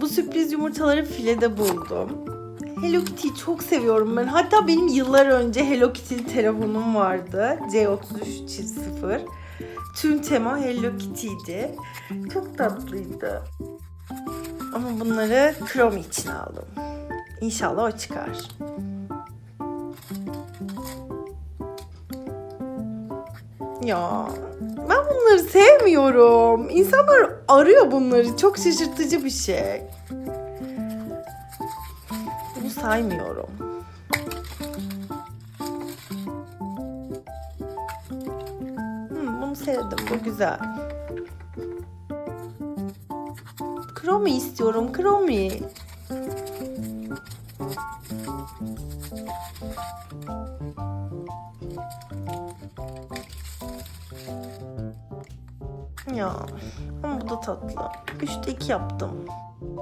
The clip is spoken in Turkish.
Bu sürpriz yumurtaları filede buldum. Hello Kitty'yi çok seviyorum ben. Hatta benim yıllar önce Hello Kitty telefonum vardı. C33 Tüm tema Hello Kitty'ydi. Çok tatlıydı. Ama bunları Chrome için aldım. İnşallah o çıkar. Ya ben bunları sevmiyorum. İnsanlar arıyor bunları. Çok şaşırtıcı bir şey. Bunu saymıyorum. Hmm, bunu sevdim. Bu güzel. Kromi istiyorum. Kromi. ya. Ama bu da tatlı. 3'te 2 yaptım.